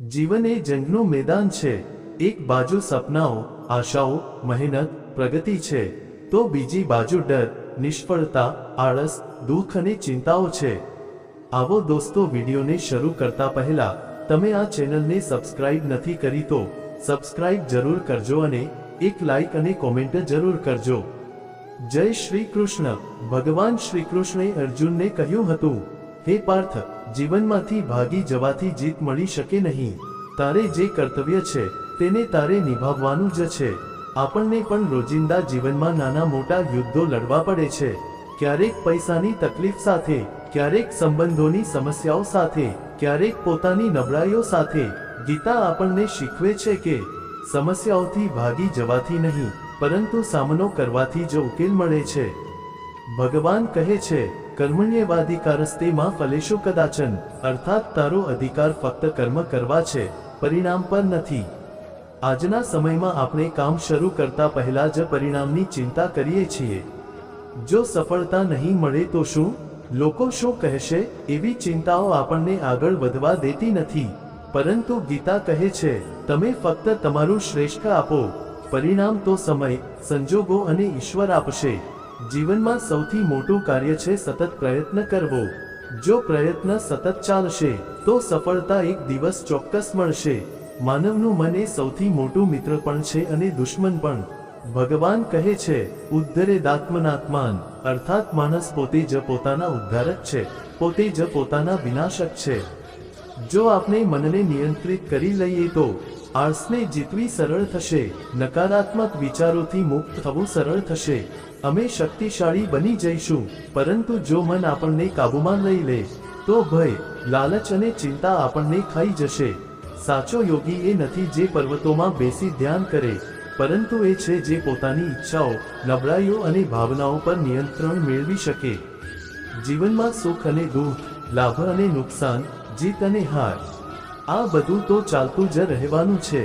જીવન એ જંગનું મેદાન છે. એક બાજુ સપનાઓ, આશાઓ, મહેનત, પ્રગતિ છે. તો બીજી બાજુ ડર, નિષ્ફળતા, આળસ, દુઃખ અને ચિંતાઓ છે. આવો દોસ્તો, વિડીયોને શરૂ કરતા પહેલા, તમે આ ચેનલને સબસ્ક્રાઇબ નથી કરી તો, સબસ્ક્રાઇબ જરૂર કરજો અને એક લાઇક અને કોમેન્ટ જરૂર કરજો. જય શ્રી કૃષ્ણ. ભગવાન શ્રી કૃષ્ણે અર્જુનને કહ્યું હતું, હે પાર્થ જીવનમાંથી ભાગી જવાથી જીત મળી શકે નહીં. તારે જે કર્તવ્ય છે, તેને તારે નિભાવવાનું જ છે. આપણને પણ રોજિંદા જીવનમાં નાના મોટા યુદ્ધો લડવા પડે છે. ક્યારેક પૈસાની તકલીફ સાથે, ક્યારેક સંબંધોની સમસ્યાઓ સાથે, ક્યારેક પોતાની નબળાઈઓ સાથે. ગીતા આપણને શીખવે છે કે, સમસ્યાઓથી ભાગી જવાથી નહીં, પરંતુ સામનો કરવાથી જ ઉકેલ મળે છે. ભગવાન કહે છે કર્મણ્યવાધિકારસ્તે માં ફલેશો કદાચન, અર્થાત તારો અધિકાર ફક્ત કર્મ કરવા છે, પરિણામ પર નથી. આજના સમયમાં આપણે કામ શરૂ કરતા પહેલા જ પરિણામની ચિંતા કરીએ છીએ. જો સફળતા નહીં મળે તો શું? લોકો શું કહેશે? એવી ચિંતાઓ આપણને આગળ વધવા દેતી નથી. પરંતુ ગીતા કહે છે, તમે ફક્ત તમારું શ્રેષ્ઠ આપો. પરિણામ તો સમય, સંજોગો અને ઈશ્વર આપશે. જીવનમાં સૌથી મોટું કાર્ય છે સતત પ્રયત્ન કરવો. જો પ્રયત્ન સતત ચાલશે, તો સફળતા એક દિવસ ચોક્કસ મળશે. માનવનું મન એ સૌથી મોટું મિત્ર પણ છે અને દુશ્મન પણ. ભગવાન કહે છે, ઉદ્ધરે દાત્મનાત્માન. અર્થાત માણસ પોતે જ પોતાના ઉદ્ધારક છે, પોતે જ પોતાના વિનાશક છે. જો આપણે મનને નિયંત્રિત કરી લઈએ તો, આળસને જીતવી સરળ થશે, નકારાત્મક વિચારોથી મુક્ત થવું સરળ થશે. અમે શક્તિશાળી બની જઈશું, પરંતુ જો મન આપણને કાબૂમાં લઈ લે, તો ભય, લાલચ અને ચિંતા આપણને ખાઈ જશે. સાચો યોગી એ નથી જે પર્વતોમાં બેસી ધ્યાન કરે, પરંતુ એ છે જે પોતાની ઈચ્છાઓ, નબળાઈઓ અને ભાવનાઓ પર નિયંત્રણ મેળવી શકે. જીવનમાં સુખ અને દુઃખ, લાભ અને નુકસાન, જીત અને હાર, આ બધું તો ચાલતું જ રહેવાનું છે.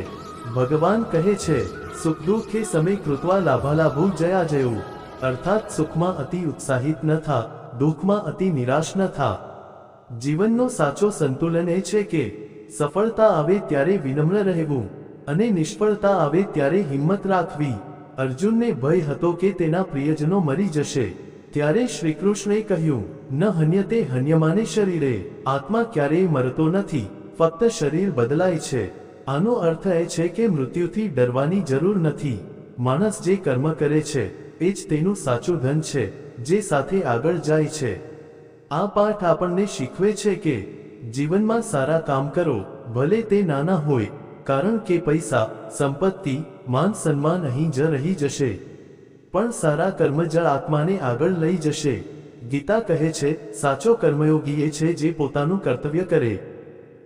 ભગવાન કહે છે, સુખ દુઃખ એ સમય કૃત્વા લાભાલાભું જયા જયું. અર્થાત સુખમાં અતિ ઉત્સાહિત ન થા, દુઃખમાં અતિ નિરાશ ન થા. જીવનનો સાચો સંતુલન એ છે કે, સફળતા આવે ત્યારે વિનમ્ર રહેવું, અને નિષ્ફળતા આવે ત્યારે હિંમત રાખવી. અર્જુનને ભય હતો કે તેના પ્રિયજનો મરી જશે. ત્યારે શ્રીકૃષ્ણે કહ્યું, ન હન્યતે હન્યમાને શરીરે, આત્મા ક્યારેય મરતો નથી, ફક્ત શરીર બદલાય છે. આનો અર્થ એ છે કે મૃત્યુથી ડરવાની જરૂર નથી. માણસ જે કર્મ કરે છે એ જ તેનું સાચું ધન છે, જે સાથે આગળ જાય છે. આ પાઠ આપણને શીખવે છે કે, જીવનમાં સારા કામ કરો, ભલે તે નાના હોય, કારણ કે પૈસા, સંપત્તિ, માન સન્માન અહીં જ રહી જશે. પણ સારા કર્મ આત્માને આગળ લઈ જશે. ગીતા કહે છે, સાચો કર્મયોગી એ છે જે પોતાનું કર્તવ્ય કરે.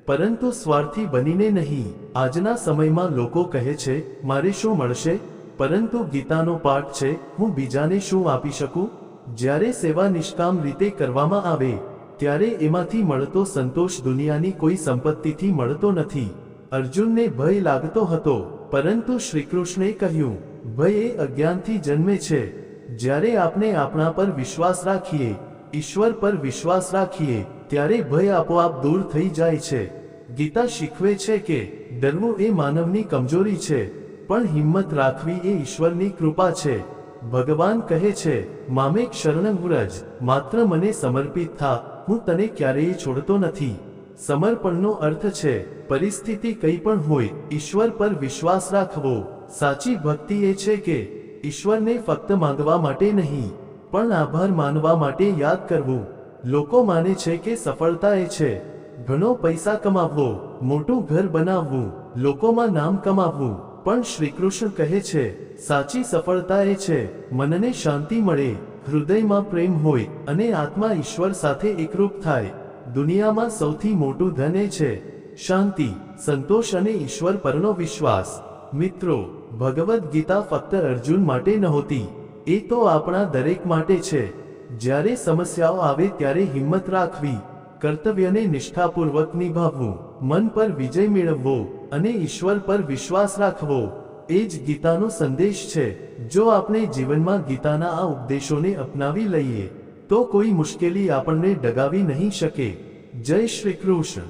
પરંતુ સ્વાર્થી બનીને નહીં. આજના સમયમાં લોકો કહે છે, મારે શું મળશે? પરંતુ ગીતાનો પાઠ છે, હું બીજાને શું આપી શકું? જ્યારે સેવા નિષ્કામ રીતે કરવામાં આવે, ત્યારે એમાંથી મળતો સંતોષ દુનિયાની કોઈ સંપત્તિથી મળતો નથી. અર્જુનને ભય લાગતો હતો, પરંતુ શ્રીકૃષ્ણે કહ્યું, ભય એ અજ્ઞાનથી જન્મે છે. જ્યારે આપણે આપણા પર વિશ્વાસ રાખીએ, ઈશ્વર પર વિશ્વાસ રાખીએ, ત્યારે ભય આપોઆપ દૂર થઈ જાય છે. ગીતા શીખવે છે કે ડરવું એ માનવની કમજોરી છે. પણ હિંમત રાખવી એ ઈશ્વરની કૃપા છે. ભગવાન કહે છે મામેક શરણ વ્રજ માત્ર મને સમર્પિત થા, હું તને ક્યારેય છોડતો નથી. સમર્પણનો અર્થ છે, પરિસ્થિતિ કંઈ પણ હોય, ઈશ્વર પર વિશ્વાસ રાખવો. સાચી ભક્તિ એ છે કે, ઈશ્વરને ફક્ત માંગવા માટે નહીં, પણ આભાર માનવા માટે યાદ કરવું. લોકો માને છે કે સફળતા એ છે. ઘણો પૈસા કમાવવો, મોટું ઘર બનાવવું, લોકોમાં નામ કમાવવું. પણ શ્રીકૃષ્ણ કહે છે, સાચી સફળતા એ છે, મનને શાંતિ મળે, હૃદયમાં પ્રેમ હોય અને આત્મા ઈશ્વર સાથે એકરૂપ થાય. દુનિયામાં સૌથી મોટું ધન એ છે, શાંતિ, સંતોષ અને ઈશ્વર પરનો વિશ્વાસ. મિત્રો, ભગવદ્ ગીતા ફક્ત અર્જુન માટે નહોતી, એ તો આપણા દરેક માટે છે. જ્યારે સમસ્યાઓ આવે ત્યારે હિંમત રાખવી, કર્તવ્યને નિષ્ઠાપૂર્વક નિભાવવું, મન પર વિજય મેળવવો અને ઈશ્વર પર વિશ્વાસ રાખવો, એ જ ગીતાનો સંદેશ છે. જો આપણે જીવનમાં ગીતાના આ ઉપદેશોને અપનાવી લઈએ, તો કોઈ મુશ્કેલી આપણને ડગાવી નહીં શકે. જય શ્રી કૃષ્ણ.